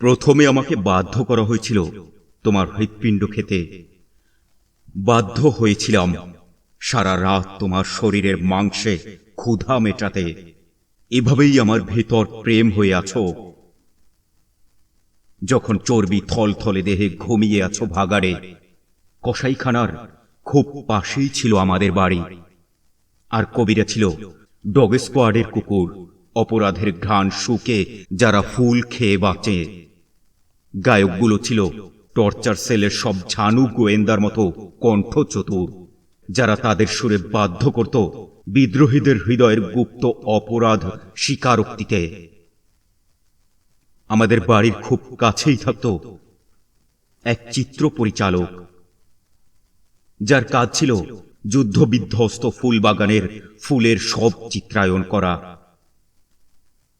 প্রথমে আমাকে বাধ্য করা হয়েছিল তোমার হৃৎপিণ্ড খেতে। বাধ্য হয়েছিলাম সারা রাত তোমার শরীরের মাংসে ক্ষুধা মেটাতে। এভাবেই আমার ভেতর প্রেম হয়ে আছো। যখন চর্বি থল থলে দেহে ঘুমিয়ে আছো ভাগাড়ে, কসাইখানার খুব পাশেই ছিল আমাদের বাড়ি। আর কবিরা ছিল ডগ স্কোয়াডের কুকুর, অপরাধের ঘ্রাণ শুকে যারা ফুল খেয়ে বাঁচে। গায়কগুলো ছিল টর্চার সেলের সব ঝানু গোয়েন্দার মতো কণ্ঠ চতুর যারা তাদের সুরে বাধ্য করত বিদ্রোহীদের হৃদয়ের গুপ্ত অপরাধ স্বীকারোক্তিতে। আমাদের বাড়ির খুব কাছেই থাকত এক চিত্র পরিচালক, যার কাজ ছিল যুদ্ধবিধ্বস্ত ফুলবাগানের ফুলের সব চিত্রায়ন করা।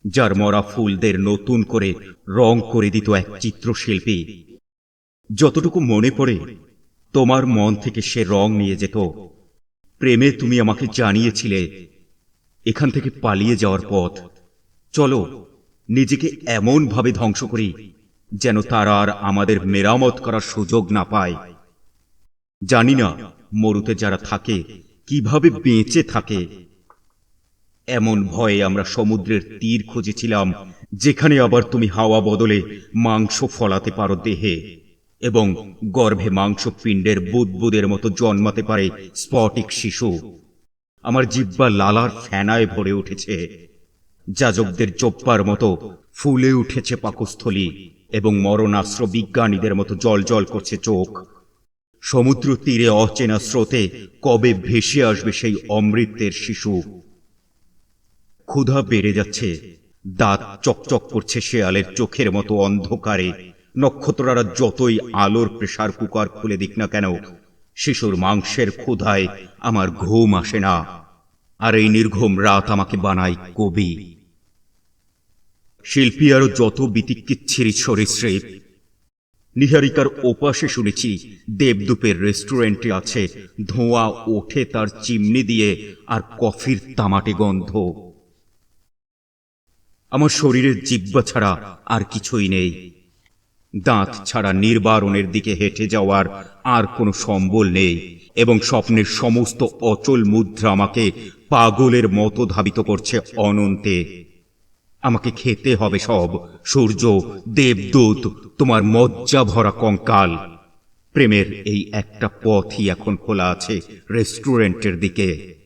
যার মরা ফুলদের নতুন করে রং করে দিত এক চিত্রশিল্পী। যতটুকু মনে পড়ে, তোমার মন থেকে সে রং নিয়ে যেত। প্রেমে তুমি আমাকে জানিয়েছিলে, এখান থেকে পালিয়ে যাওয়ার পথ। চলো, নিজেকে এমন ভাবে ধ্বংস করি, যেন তারা আর আমাদের মেরামত করার সুযোগ না পায়। জানি না মরুতে যারা থাকে, কীভাবে বেঁচে থাকে। এমন ভয়ে আমরা সমুদ্রের তীর খুঁজেছিলাম, যেখানে আবার তুমি হাওয়া বদলে মাংস ফলাতে পারো দেহে এবং গর্ভে মাংস পিণ্ডের বুদবুদের মতো জন্মাতে পারে স্ফটিক শিশু। আমার জিব্বা লালার ফেনায় ভরে উঠেছে। যাজকদের চোপ্পার মতো ফুলে উঠেছে পাকস্থলী এবং মরণাস্ত্র বিজ্ঞানীদের মতো জল জল করছে চোখ। সমুদ্র তীরে অচেনা স্রোতে কবে ভেসে আসবে সেই অমৃতের শিশু? ক্ষুধা বেড়ে যাচ্ছে। দাঁত চকচক করছে শেয়ালের চোখের মতো অন্ধকারে। নক্ষত্ররা যতই আলোর প্রেসার কুকার খুলে দিক না কেন, শিশুর মাংসের ক্ষুধায় আমার ঘুম আসে না। আর এই নির্ঘুম রাত আমাকে বানায় কবি। শিল্পী আরও যত বিতিকিচ্ছিরি সরীসৃপ নিহারিকার ওপাশে শুনেছি, দেবদূপের রেস্টুরেন্টে আছে ধোঁয়া ওঠে তার চিমনি দিয়ে আর কফির তামাটে গন্ধ। আমার শরীরের জিব্বা ছাড়া আর কিছুই নেই। দাঁত ছাড়া নির্বারণের দিকে হেঁটে যাওয়ার আর কোনো সম্বল নেই এবং স্বপ্নের সমস্ত অচল মুদ্রা আমাকে পাগলের মতো ধাবিত করছে অনন্তে। আমাকে খেতে হবে সব, সূর্য, দেবদূত, তোমার মজ্জা ভরা কঙ্কাল। প্রেমের এই একটা পথই এখন খোলা আছে রেস্টুরেন্টের দিকে।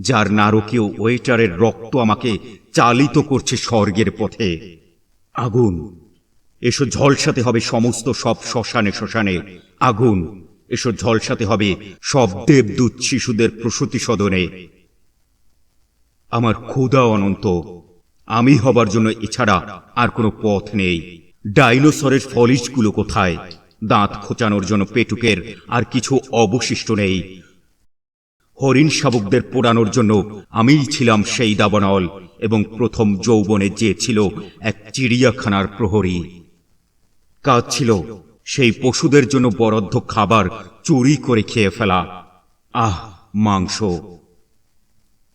যার নারকীয় ওয়েটারের রক্ত আমাকে চালিত করছে স্বর্গের পথে। আগুন। এসো ঝলসাতে হবে সমস্ত সব শ্মশানে শ্মশানে। আগুন। এসো ঝলসাতে হবে সব দেবদূত শিশুদের প্রসূতি সদনে। আমার ক্ষুধা অনন্ত। আমি হবার জন্য এছাড়া আর কোনো পথ নেই। ডাইনোসরের ফলিজগুলো কোথায়? দাঁত খোঁচানোর জন্য পেটুকের আর কিছু অবশিষ্ট নেই। হরিণ শাবকদের পোড়ানোর জন্য আমিই ছিলাম সেই দাবানল এবং প্রথম যৌবনে যে ছিল এক চিড়িয়াখানার প্রহরী। কাজ ছিল সেই পশুদের জন্য বরাদ্দ খাবার চুরি করে খেয়ে ফেলা। আহ, মাংস।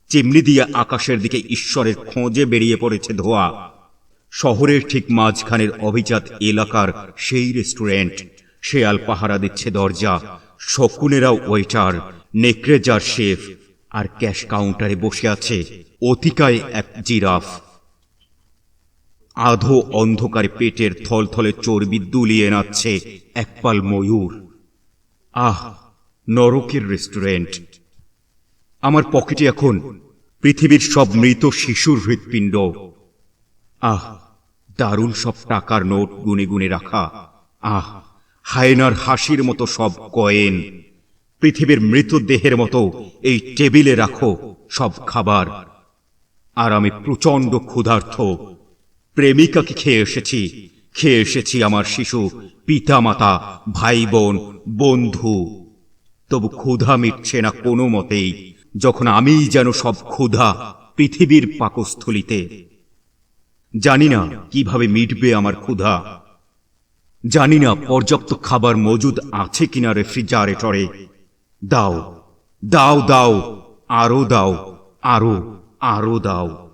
চিমনি দিয়ে আকাশের দিকে ঈশ্বরের খোঁজে বেরিয়ে পড়েছে ধোয়া। শহরের ঠিক মাঝখানের অভিজাত এলাকার সেই রেস্টুরেন্ট, শেয়াল পাহারা দিচ্ছে দরজা, শকুনেরাও ওয়েটার নেকড়েজার শেফ আর ক্যাশ কাউন্টারে বসে আছে অতিকায় এক জিরাফ। আধো অন্ধকারে পেটের থলথলে চর্বি দুলিয়ে নাচ্ছে একপাল ময়ূর। আহ, নরকের রেস্টুরেন্ট। আমার পকেটে এখন পৃথিবীর সব মৃত শিশুর হৃৎপিণ্ড। আহ, দারুণ সব টাকার নোট গুনে গুনে রাখা। আহ, হায়নার হাসির মতো সব কয়েন। পৃথিবীর মৃতদেহের মতো এই টেবিলে রাখো সব খাবার। আর আমি প্রচণ্ড ক্ষুধার্থ, প্রেমিকাকে খেয়ে এসেছি খেয়ে এসেছি আমার শিশু, পিতামাতা ভাই বোন বন্ধু। তবু ক্ষুধা মিটছে না কোনো মতেই, যখন আমিই যেন সব ক্ষুধা পৃথিবীর পাকস্থলিতে। জানি না কীভাবে মিটবে আমার ক্ষুধা। জানি না পর্যাপ্ত খাবার মজুদ আছে কিনা রেফ্রিজারেটরে। দাও দাও দাও, আরও দাও, আরও আরও দাও।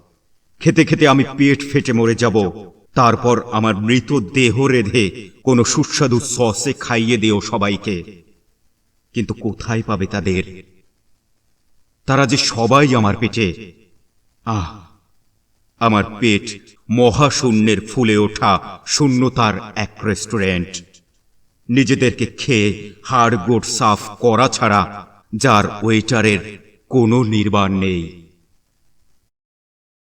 খেতে খেতে আমি পেট ফেটে মরে যাব। তারপর আমার মৃত দেহ রেধে কোনো সুস্বাদু সসে খাইয়ে দেও সবাইকে। কিন্তু কোথায় পাবে তাদের? তারা যে সবাই আমার পেটে, আহ, আমার পেট মহাশূন্যের ফুলে ওঠা শূন্যতার এক রেস্টুরেন্ট নিজেদেরকে খেয়ে হাড় গোট সাফ করা ছাড়া যার ওয়েটারের কোনো নির্বাণ নেই।